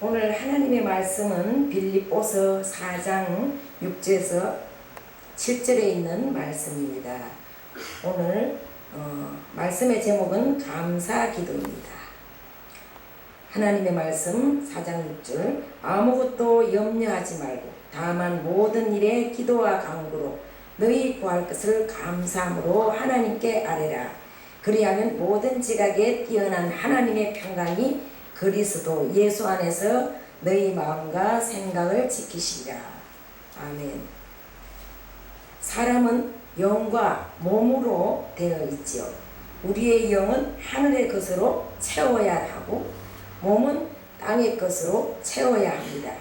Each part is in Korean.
오늘 하나님의 말씀은 빌립보서 4장 6절에서 7절에 있는 말씀입니다. 오늘 어, 말씀의 제목은 감사 기도입니다. 하나님의 말씀 4장 6절 아무것도 염려하지 말고 다만 모든 일에 기도와 간구로 너희 구할 것을 감사함으로 하나님께 아뢰라. 그리하면 모든 지각에 뛰어난 하나님의 평강이 그리스도 예수 안에서 너희 마음과 생각을 지키시리라. 아멘. 사람은 영과 몸으로 되어 있지요. 우리의 영은 하늘의 것으로 채워야 하고 몸은 땅의 것으로 채워야 합니다.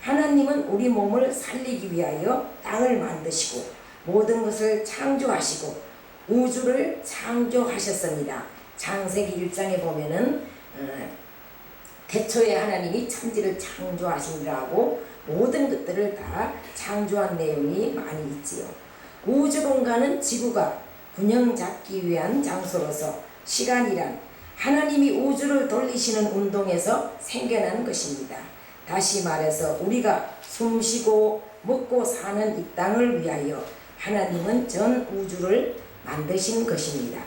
하나님은 우리 몸을 살리기 위하여 땅을 만드시고 모든 것을 창조하시고 우주를 창조하셨습니다. 창세기 1장에 보면은 어, 태초에 하나님이 천지를 창조하시니라고 모든 것들을 다 창조한 내용이 많이 있지요. 우주 공간은 지구가 균형 잡기 위한 장소로서 시간이란 하나님이 우주를 돌리시는 운동에서 생겨난 것입니다. 다시 말해서 우리가 숨쉬고 먹고 사는 이 땅을 위하여 하나님은 전 우주를 만드신 것입니다.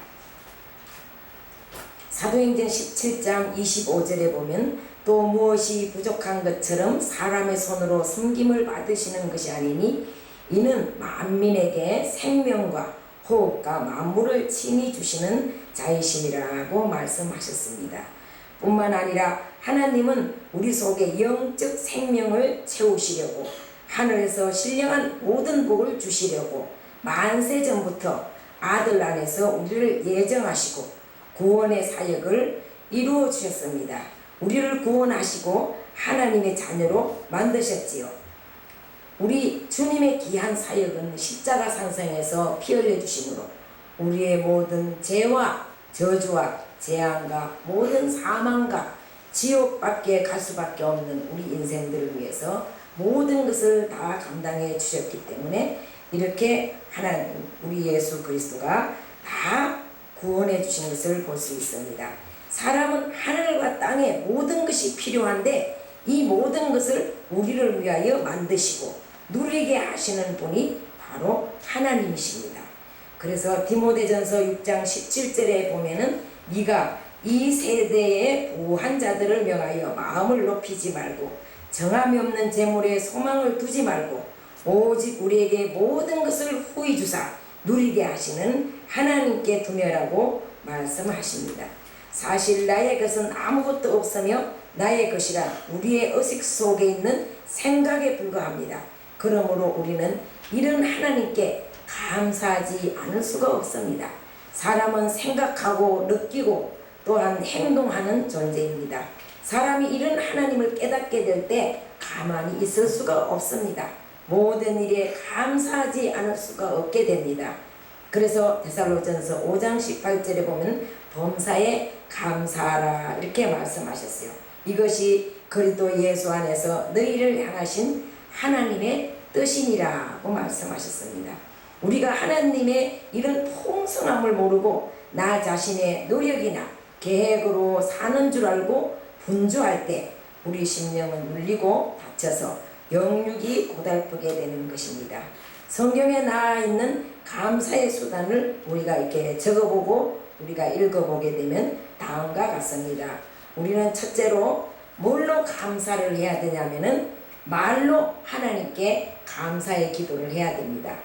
사도행전 17장 25절에 보면 또 무엇이 부족한 것처럼 사람의 손으로 섬김을 받으시는 것이 아니니 이는 만민에게 생명과 호흡과 만물을 친히 주시는 자이심이라고 말씀하셨습니다. 뿐만 아니라 하나님은 우리 속에 영적 생명을 채우시려고 하늘에서 신령한 모든 복을 주시려고 만세 전부터 아들 안에서 우리를 예정하시고 구원의 사역을 이루어 주셨습니다. 우리를 구원하시고 하나님의 자녀로 만드셨지요. 우리 주님의 귀한 사역은 십자가 상생에서 피 흘려 주심으로 우리의 모든 죄와 저주와 재앙과 모든 사망과 지옥밖에 갈 수밖에 없는 우리 인생들을 위해서 모든 것을 다 감당해 주셨기 때문에 이렇게 하나님 우리 예수 그리스도가 다 구원해 주신 것을 볼 수 있습니다. 사람은 하늘과 땅의 모든 것이 필요한데 이 모든 것을 우리를 위하여 만드시고 누리게 하시는 분이 바로 하나님이십니다. 그래서 디모데전서 6장 17절에 보면은 네가 이 세대의 부한 자들을 명하여 마음을 높이지 말고 정함이 없는 재물에 소망을 두지 말고 오직 우리에게 모든 것을 후히 주사 누리게 하시는 하나님께 두며라고 말씀하십니다. 사실 나의 것은 아무것도 없으며 나의 것이라 우리의 의식 속에 있는 생각에 불과합니다. 그러므로 우리는 이런 하나님께 감사하지 않을 수가 없습니다. 사람은 생각하고 느끼고 또한 행동하는 존재입니다. 사람이 이런 하나님을 깨닫게 될 때 가만히 있을 수가 없습니다. 모든 일에 감사하지 않을 수가 없게 됩니다. 그래서 데살로전서 5장 18절에 보면 범사에 감사하라 이렇게 말씀하셨어요. 이것이 그리스도 예수 안에서 너희를 향하신 하나님의 뜻이니라고 말씀하셨습니다. 우리가 하나님의 이런 풍성함을 모르고 나 자신의 노력이나 계획으로 사는 줄 알고 분주할 때 우리 심령은 물리고 다쳐서 영육이 고달프게 되는 것입니다. 성경에 나와 있는 감사의 수단을 우리가 이렇게 적어보고 우리가 읽어보게 되면 다음과 같습니다. 우리는 첫째로 뭘로 감사를 해야 되냐면은 말로 하나님께 감사의 기도를 해야 됩니다.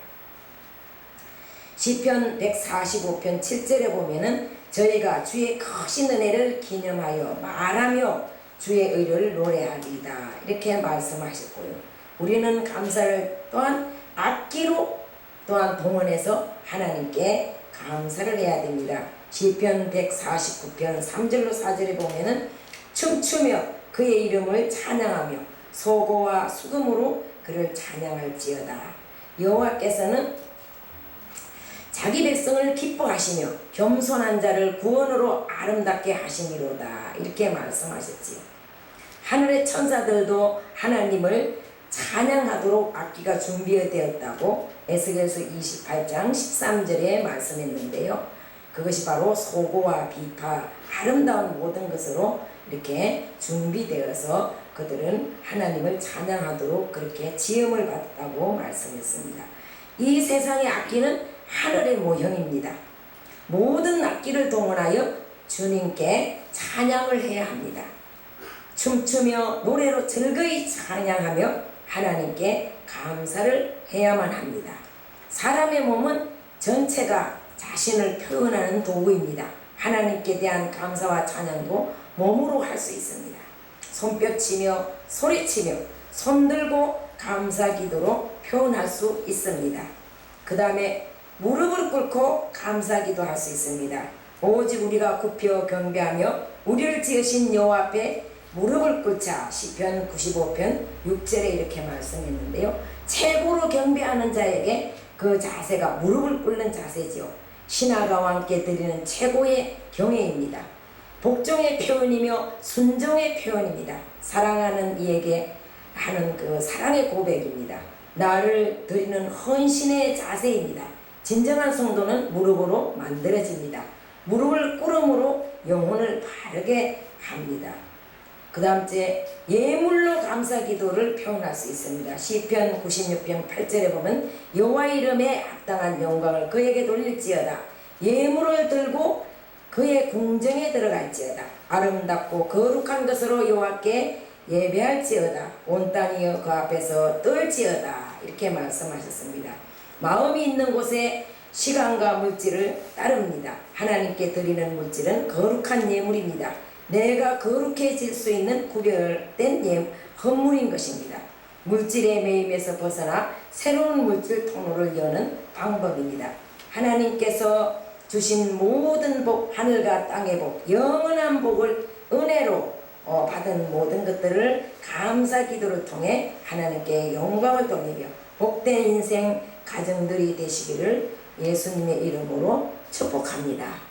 시편 145편 7절에 보면은 저희가 주의 크신 은혜를 기념하여 말하며 주의 의를 노래하리이다. 이렇게 말씀하셨고요. 우리는 감사를 또한 악기로 또한 동원해서 하나님께 감사를 해야 됩니다. 시편 149편 3절로 4절에 보면은 춤추며 그의 이름을 찬양하며 소고와 수금으로 그를 찬양할지어다. 여호와께서는 자기 백성을 기뻐하시며 겸손한 자를 구원으로 아름답게 하시니로다. 이렇게 말씀하셨지요. 하늘의 천사들도 하나님을 찬양하도록 악기가 준비되었다고 에스겔서 28장 13절에 말씀했는데요. 그것이 바로 소고와 비파 아름다운 모든 것으로 이렇게 준비되어서 그들은 하나님을 찬양하도록 그렇게 지음을 받았다고 말씀했습니다. 이 세상의 악기는 하늘의 모형입니다. 모든 악기를 동원하여 주님께 찬양을 해야 합니다. 춤추며 노래로 즐거이 찬양하며 하나님께 감사를 해야만 합니다. 사람의 몸은 전체가 자신을 표현하는 도구입니다. 하나님께 대한 감사와 찬양도 몸으로 할 수 있습니다. 손뼉치며 소리치며 손들고 감사 기도로 표현할 수 있습니다. 그 다음에 무릎을 꿇고 감사 기도 할 수 있습니다. 오직 우리가 굽혀 경배하며 우리를 지으신 여호와 앞에 무릎을 꿇자 시편 95편 6절에 이렇게 말씀했는데요. 최고로 경배하는 자에게 그 자세가 무릎을 꿇는 자세지요. 신하가와 함께 드리는 최고의 경애입니다. 복종의 표현이며 순종의 표현입니다. 사랑하는 이에게 하는 그 사랑의 고백입니다. 나를 드리는 헌신의 자세입니다. 진정한 성도는 무릎으로 만들어집니다. 무릎을 꿇음으로 영혼을 바르게 합니다. 그 다음째 예물로 감사 기도를 표현할 수 있습니다. 시편 96편 8절에 보면 여호와 이름에 합당한 영광을 그에게 돌릴지어다. 예물을 들고 그의 궁정에 들어갈지어다. 아름답고 거룩한 것으로 여호와께 예배할지어다. 온 땅이 그 앞에서 떨지어다. 이렇게 말씀하셨습니다. 마음이 있는 곳에 시간과 물질을 따릅니다. 하나님께 드리는 물질은 거룩한 예물입니다. 내가 거룩해질 수 있는 구별된 예, 헌물인 것입니다. 물질의 매임에서 벗어나 새로운 물질 통로를 여는 방법입니다. 하나님께서 주신 모든 복, 하늘과 땅의 복, 영원한 복을 은혜로 어, 받은 모든 것들을 감사 기도를 통해 하나님께 영광을 돌리며 복된 인생 가정들이 되시기를 예수님의 이름으로 축복합니다.